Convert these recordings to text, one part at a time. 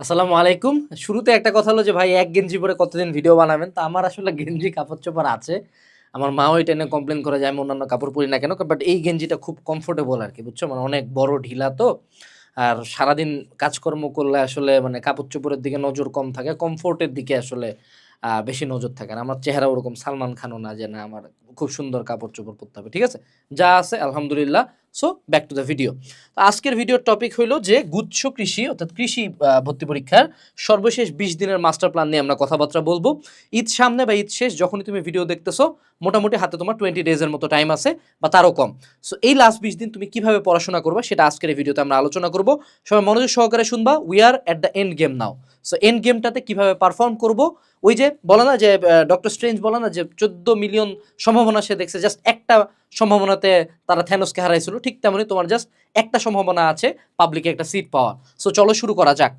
আসসালামু আলাইকুম। শুরুতে একটা কথা হলো যে, ভাই, এক গেঞ্জি পরে কতদিন ভিডিও বানাবেন? তা আমার আসলে গেঞ্জি, কাপড় চোপড় আছে। আমার মাও এটা নিয়ে কমপ্লেন করে যায় আমি অন্যান্য কাপড় পরি না কেন? বাট এই গেঞ্জিটা খুব কমফোর্টেবল আর কি, বুঝছ? মানে অনেক বড় ঢিলা তো। আর সারাদিন কাজকর্ম করলে আসলে মানে কাপড় চোপড়ের দিকে নজর কম থাকে কমফোর্টের দিকে আসলে বেশি নজর থাকে। আর আমার চেহারা ওরকম সালমান খানও না যে, না, আমার খুব সুন্দর কাপড় চোপড় পরতে হবে, ঠিক আছে? যা আছে, আলহামদুলিল্লাহ। So back to the video আজকের ভিডিওর টপিক হইল যে গুচ্ছ কৃষি, অর্থাৎ কৃষি ভর্তি পরীক্ষার সর্বশেষ বিশ দিনের মাস্টার প্ল্যান নিয়ে আমরা কথাবার্তা বলব। ঈদ সামনে বা ঈদ শেষ, যখনই তুমি ভিডিও দেখতেছো, মোটামুটি হাতে তোমার টোয়েন্টি ডেজের মতো টাইম আছে, বা তারও কম। সো এই লাস্ট বিশ দিন তুমি কীভাবে পড়াশোনা করবে, সেটা আজকের এই ভিডিওতে আমরা আলোচনা করব। সবাই মনোযোগ সহকারে শুনবা we are at the end game now so end গেমটাতে কীভাবে পারফর্ম করব? ওই যে, বলে না যে ডক্টর স্ট্রেঞ্জ বলে না যে, চোদ্দ মিলিয়ন সম্ভাবনা সে দেখছে জাস্ট একটা সম্ভাবনাতে তারা থ্যানোসকে হারাইছিল, ঠিক তেমনি তোমার জাস্ট একটা সম্ভাবনা আছে পাবলিকে একটা সিট পাওয়া সো চলো শুরু করা যাক।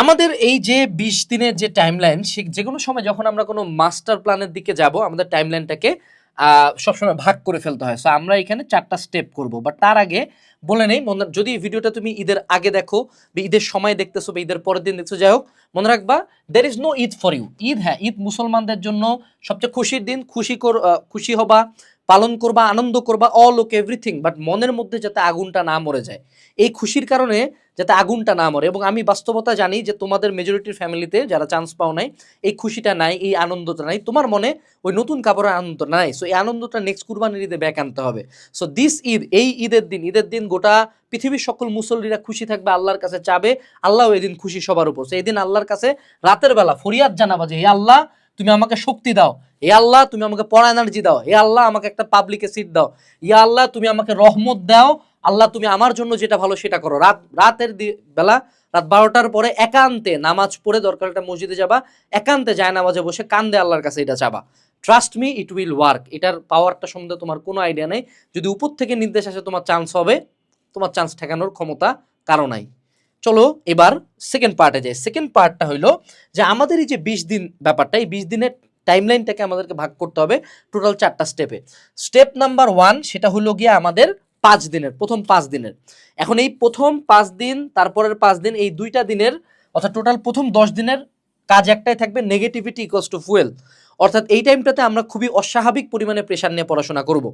আমাদের এই যে বিশ দিনের যে টাইম লাইন যে কোনো সময় যখন আমরা কোনো মাস্টার প্ল্যানের দিকে যাব, আমাদের টাইমলাইনটাকে সবসময় ভাগ করে ফেলতে হয়। সো আমরা এখানে চারটা স্টেপ করব। বাট তার আগে বলে নেই, মনে যদি এই ভিডিওটা তুমি ঈদের আগে দেখো, বা ঈদের সময় দেখতেছো, বা ঈদের পরের দিন দেখছ, যাই হোক, মনে রাখবা there is no Eid for you Eid হ্যাঁ ঈদ মুসলমানদের জন্য সবচেয়ে খুশির দিন, খুশি কর খুশি হবা পালন করবা আনন্দ করবা অল ওকে এভরিথিং বাট মনের মধ্যে যাতে আগুনটা না মরে যায়। এই খুশির কারণে যাতে আগুনটা না মরে এবং আমি বাস্তবতা জানি যে তোমাদের মেজরিটির ফ্যামিলিতে যারা চান্স পাও নাই এই খুশিটা নাই এই আনন্দটা নাই তোমার মনে ওই নতুন কাপড়ের আনন্দ নাই। সো এই আনন্দটা নেক্সট কুরবানির ঈদে ব্যাক আনতে হবে। সো দিস ঈদ এই ঈদের দিন ঈদের দিন গোটা পৃথিবীর সকল মুসল্লিরা খুশি থাকবে আল্লাহর কাছে চাবে আল্লাহ এদিন খুশি সবার উপর। So, এই দিন আল্লাহর কাছে রাতের বেলা ফরিয়াদ জানাবা যে হে আল্লাহ তুমি আমাকে শক্তি দাও। হে আল্লাহ, তুমি আমাকে পড়া এনার্জি দাও। হে আল্লাহ, আমাকে একটা পাবলিকে সিট দাও। ইয়া আল্লাহ, তুমি আমাকে রহমত দাও। আল্লাহ, তুমি আমার জন্য যেটা ভালো সেটা করো। রাত, রাতের বেলা, রাত বারোটার পরে একান্তে নামাজ পড়ে দরকার একটা মসজিদে যাবা, একান্তে যায় নামাজে বসে কান্দে আল্লাহর কাছে এটা চাবা। Trust me it will work এটার পাওয়ারটা সম্বন্ধে তোমার কোনো আইডিয়া নেই। যদি উপর থেকে নির্দেশ আসে, তোমার চান্স হবে। তোমার চান্স ঠেকানোর ক্ষমতা কারও নাই। চলো এবার সেকেন্ড পার্টে যাই। সেকেন্ড পার্টটা হইল যে আমাদের এই যে বিশ দিন ব্যাপারটা, এই বিশ দিনের টাইমলাইনটাকে আমাদেরকে ভাগ করতে হবে টোটাল চারটা স্টেপে স্টেপ নাম্বার ওয়ান সেটা হলো গিয়ে আমাদের পাঁচ দিনের, প্রথম পাঁচ দিনের। এখন এই প্রথম পাঁচ দিন, তারপরের পাঁচ দিন, এই দুইটা দিনের, অর্থাৎ টোটাল প্রথম দশ দিনের কাজ একটাই থাকবে নেগেটিভিটি ইকোয়াস টু ফুয়েল অর্থাৎ এই টাইমটাতে আমরা খুবই অস্বাভাবিক পরিমাণে প্রেশার নিয়ে পড়াশোনা করব।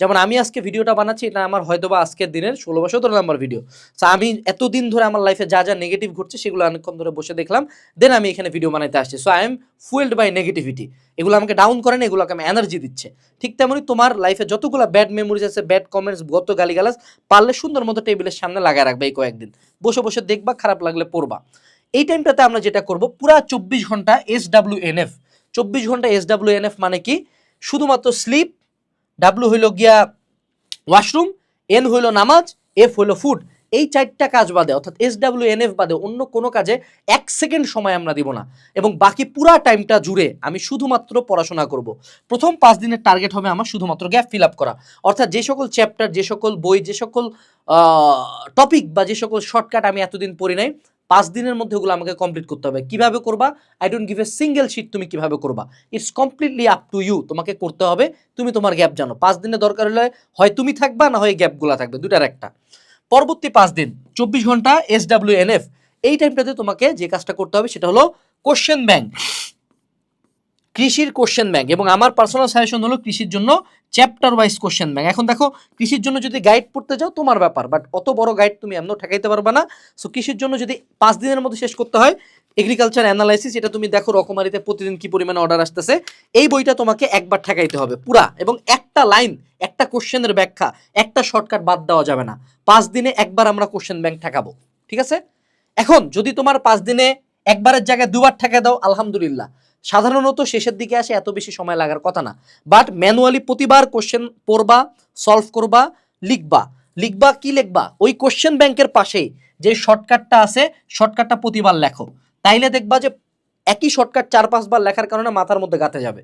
যেমন আমি আজকে ভিডিওটা বানাচ্ছি, এটা আমার হয়তোবা আজকের দিনের ষোলো বা সতেরো নম্বর ভিডিও সো আমি এতদিন ধরে আমার লাইফে যা যা নেগেটিভ ঘটছে, সেগুলো অনেকক্ষণ ধরে বসে দেখলাম দেন আমি এখানে ভিডিও বানাইতে আসছি। So I am fueled by negativity এগুলো আমাকে ডাউন করে না, এগুলোকে আমি এনার্জি দিচ্ছে। ঠিক তেমনি তোমার লাইফে যতগুলো ব্যাড মেমোরিজ আছে ব্যাড কমেন্টস গত গালিগালাজ, পারলে সুন্দর মতো টেবিলের সামনে লাগায় রাখবে এই কয়েকদিন। বসে বসে দেখবা, খারাপ লাগলে পড়বা। এই টাইমটাতে আমরা যেটা করব, পুরা চব্বিশ ঘণ্টা এস ডাব্লিউ এন এফ চব্বিশ ঘণ্টা এস ডাব্লিউ এন এফ মানে কি? শুধুমাত্র স্লিপ ডাব্লিউ হইল গিয়া ওয়াশরুম এন হইল নামাজ এফ হইল ফুড এই চারটা কাজ বাদে, অর্থাৎ এস ডাব্লিউ এন এফ বাদে অন্য কোনো কাজে এক সেকেন্ড সময় আমরা দিব না। এবং বাকি পুরা টাইমটা জুড়ে আমি শুধুমাত্র পড়াশোনা করব। প্রথম পাঁচ দিনের টার্গেট হবে আমার শুধুমাত্র গ্যাপ ফিল আপ করা। অর্থাৎ যে সকল চ্যাপ্টার যে সকল বই, যে সকল টপিক বা যে সকল শর্টকাট আমি এতদিন পড়ি নাই পাঁচ দিনের মধ্যে ওগুলো আমাকে কমপ্লিট করতে হবে। কীভাবে করবা? I don't give a single shit তুমি কীভাবে করবা? It's completely up to you তোমাকে করতে হবে। তুমি তোমার গ্যাপ জানো। পাঁচ দিনে দরকার হলে হয় তুমি থাকবা, না হয় গ্যাপগুলো থাকবে। দুটার একটা। পরবর্তী পাঁচ দিন, চব্বিশ ঘণ্টা এস ডাব্লিউ এন এফ এই টাইমটাতে তোমাকে যে কাজটা করতে হবে সেটা হলো কোশ্চেন ব্যাংক কৃষির কোশ্চেন ব্যাংক এবং আমার পার্সোনাল সাজেশন হলো কৃষির জন্য চ্যাপ্টার ওয়াইজ কোশ্চেন ব্যাংক এখন দেখো, কৃষির জন্য যদি গাইড পড়তে যাও, তোমার ব্যাপার। বাট অত বড় গাইড তুমি এমনও ঠেকাইতে পারবে না। সো কৃষির জন্য যদি পাঁচ দিনের মধ্যে শেষ করতে হয় এগ্রিকালচার অ্যানালাইসিস এটা তুমি দেখো রকমারিতে প্রতিদিন কি পরিমাণে অর্ডার আসতেছে, এই বইটা তোমাকে একবার ঠেকাইতে হবে পুরা। এবং একটা লাইন একটা কোশ্চেনের ব্যাখ্যা, একটা শর্টকাট বাদ দেওয়া যাবে না। পাঁচ দিনে একবার আমরা কোশ্চেন ব্যাংক ঠেকাবো, ঠিক আছে? এখন যদি তোমার পাঁচ দিনে একবারের জায়গায় দুবার ঠেকা দাও, আলহামদুলিল্লাহ। সাধারণত শেষের দিকে আসে, এত বেশি সময় লাগার কথা না। বাট ম্যানুয়ালি প্রতিবার কোশ্চেন পড়বা সলভ করবা, লিখবা। লিখবা কি লিখবা? ওই কোশ্চেন ব্যাংকের পাশেই যে শর্টকাটটা আছে শর্টকাটটা প্রতিবার লেখো। তাইলে দেখবা যে একই শর্টকাট চার পাঁচবার লেখার কারণে মাথার মধ্যে গাঁথে যাবে।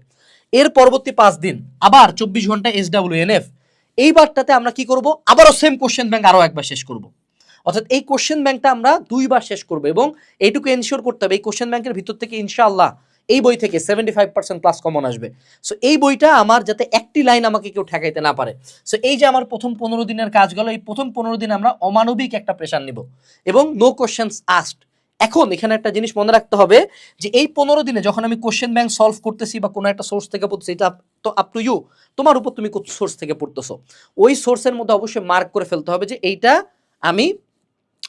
এর পরবর্তী পাঁচ দিন, আবার চব্বিশ ঘণ্টা এস ডাব্লিউ এন এফ এইবারটাতে আমরা কি করব? আবারও সেম কোশ্চেন ব্যাংক আরও একবার শেষ করব। অর্থাৎ এই কোশ্চেন ব্যাংকটা আমরা দুইবার শেষ করব এবং এইটুকু এনশিওর করতে হবে। এই কোশ্চেন ব্যাংকের ভিতর থেকে ইনশাআল্লাহ এই বই থেকে seventy five percent plus common আসবে। সো এই বইটা আমার যাতে একটি লাইন আমাকে কেউ ঠেকাইতে না পারে। সো এই যে আমার প্রথম পনেরো দিনের কাজ গেল, এই প্রথম পনেরো দিন আমরা অমানবিক একটা প্রেশার নিব। এবং নো কোশ্চেন্স আস্ট এখন এখানে একটা জিনিস মনে রাখতে হবে যে, এই পনেরো দিনে যখন আমি কোশ্চেন ব্যাংক সলভ করতেছি বা কোনো একটা সোর্স থেকে পড়তেছি, এটা তো আপ টু ইউ তোমার উপর তুমি সোর্স থেকে পড়তেছো? ওই সোর্সের মধ্যে অবশ্যই মার্ক করে ফেলতে হবে যে, এইটা আমি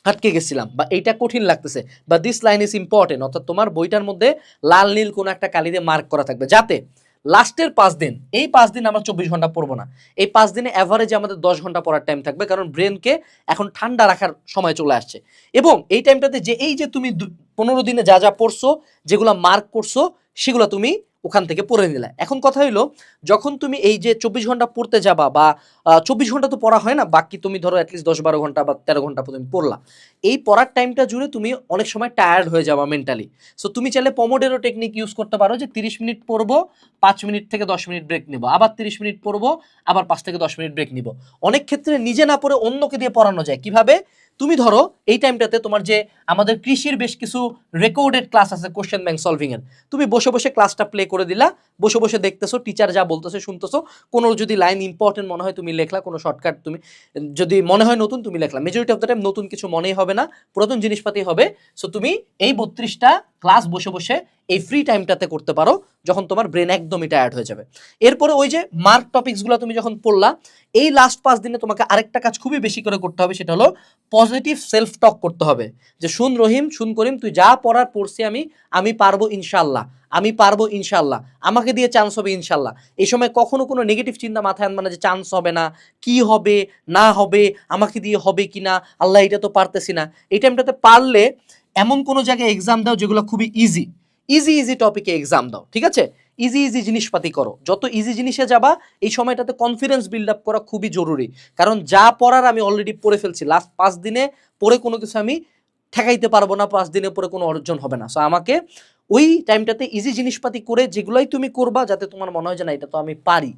আটকে গেছিলাম বা এইটা কঠিন লাগতেছে বা দিস লাইন ইজ ইম্পর্টেন্ট অর্থাৎ তোমার বইটার মধ্যে লাল, নীল কোনো একটা কালি দিয়ে মার্ক করা থাকবে। যাতে লাস্টের পাঁচ দিন, এই পাঁচ দিন আমরা চব্বিশ ঘণ্টা পড়ব না। এই পাঁচ দিনে অ্যাভারেজে আমাদের দশ ঘণ্টা পড়ার টাইম থাকবে, কারণ ব্রেনকে এখন ঠান্ডা রাখার সময় চলে আসছে। এবং এই টাইমটাতে যে এই যে তুমি পনেরো দিনে যা যা পড়ছো, যেগুলো মার্ক করছ, সেগুলো তুমি ওখান থেকে পড়ে নিলে। এখন কথা হইল, যখন তুমি এই যে চব্বিশ ঘণ্টা পড়তে যাবা বা চব্বিশ ঘণ্টা তো পড়া হয় না, বাকি তুমি ধরো অ্যাটলিস্ট দশ বারো ঘণ্টা বা তেরো ঘণ্টা তুমি পড়লা। এই পড়ার টাইমটা জুড়ে তুমি অনেক সময় টায়ার্ড হয়ে যাবা মেন্টালি সো তুমি চাইলে পমোডেরো টেকনিক ইউজ করতে পারো যে তিরিশ মিনিট পড়ব, পাঁচ মিনিট থেকে দশ মিনিট ব্রেক নিব, আবার তিরিশ মিনিট পড়ব, আবার পাঁচ থেকে দশ মিনিট ব্রেক নিব। অনেক ক্ষেত্রে নিজে না পড়ে অন্যকে দিয়ে পড়ানো যায়। কীভাবে? তুমি ধরো, এই টাইমটাতে তোমার যে আমাদের কৃষির বেশ কিছু রেকর্ডেড ক্লাস আছে কোশ্চেন ব্যাংক সলভিং এর। তুমি বসে বসে ক্লাসটা প্লে করে দিলা, বসে বসে দেখতেছো টিচার যা বলতেছে শুনতেছো, কোনো যদি লাইন ইম্পর্টেন্ট মনে হয় তুমি লেখলা, কোনো শর্টকাট তুমি, যদি মনে হয় নতুন তুমি লেখলা। মেজরিটি অফ দ্য টাইম নতুন কিছু মনেই হবে না পুরাতন জিনিসপাতি হবে। সো তুমি এই বত্রিশটা ক্লাস বসে বসে এই ফ্রি টাইমটাতে করতে পারো, যখন তোমার ব্রেন একদমই টায়ার্ড হয়ে যাবে। এরপরে ওই যে মার্ক টপিকসগুলো তুমি যখন পড়লা, এই লাস্ট পাঁচ দিনে তোমাকে আরেকটা কাজ খুবই বেশি করে করতে হবে, সেটা হলো পজিটিভ সেলফ টক করতে হবে। যে শুন রহিম, শুন করিম, তুই যা পড়ার পড়ছি আমি আমি পারব ইনশাল্লাহ আমি পারব ইনশাল্লাহ আমাকে দিয়ে চান্স হবে ইনশাল্লাহ এই সময় কখনো কোনো নেগেটিভ চিন্তা মাথায় আনবে না যে চান্স হবে না, কি হবে, না হবে, আমাকে দিয়ে হবে কি না, আল্লাহ এটা তো পারতেছি না। এই টাইমটাতে পারলে এমন কোনো জায়গায় এক্সাম দাও যেগুলো খুবই ইজি ইজি ইজি টপিকে এক্সাম দাও, ঠিক আছে? ইজি ইজি জিনিসপাতি করো। যত ইজি জিনিসে যাবা, এই সময়টাতে কনফিডেন্স বিল্ড আপ করা খুবই জরুরি। কারণ যা পড়ার আমি অলরেডি পড়ে ফেলছি। লাস্ট পাঁচ দিনে পড়ে কোনো কিছু আমি ঠেকাইতে পারব না, পাঁচ দিনে পরে কোনো অর্জন হবে না। সো আমাকে ওই টাইমটাতে ইজি জিনিসপাতি করে যেগুলোই তুমি করবা, যাতে তোমার মনে হয় যে না, এটা তো আমি পারি।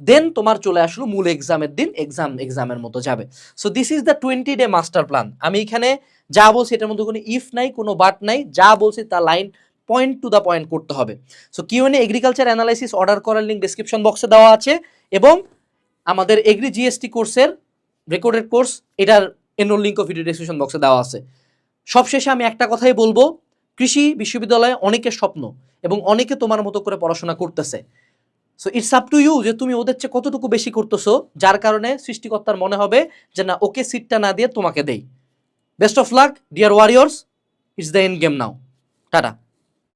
দেন তোমার চলে আসলো মূল এক্সামের দিন এক্সাম এক্সামের মতো যাবে। So this is the twenty day master plan আমি এখানে যা বলছি, এটার মধ্যে কোনো ইফ নাই, কোনো বাট নাই। যা বলছি, তা line point to the point করতে হবে। So QnA agriculture analysis order করার লিঙ্ক ডিসক্রিপশন বক্সে দেওয়া আছে এবং আমাদের এগ্রি জিএসটি কোর্সের রেকর্ডেড কোর্স এটার এনরোল লিঙ্ক ভিডিও ডিসক্রিপশন বক্সে দেওয়া আছে। সবশেষে আমি একটা কথাই বলব, কৃষি বিশ্ববিদ্যালয়ে অনেকের স্বপ্ন এবং অনেকে তোমার মতো করে পড়াশোনা করতেছে। So it's up to you যে তুমি ওদের চেয়ে কতটুকু বেশি করতেছো, যার কারণে সৃষ্টিকর্তার মনে হবে যে না, ওকে সিটটা না দিয়ে তোমাকে দেই। Best of luck dear warriors it's the end game now tata.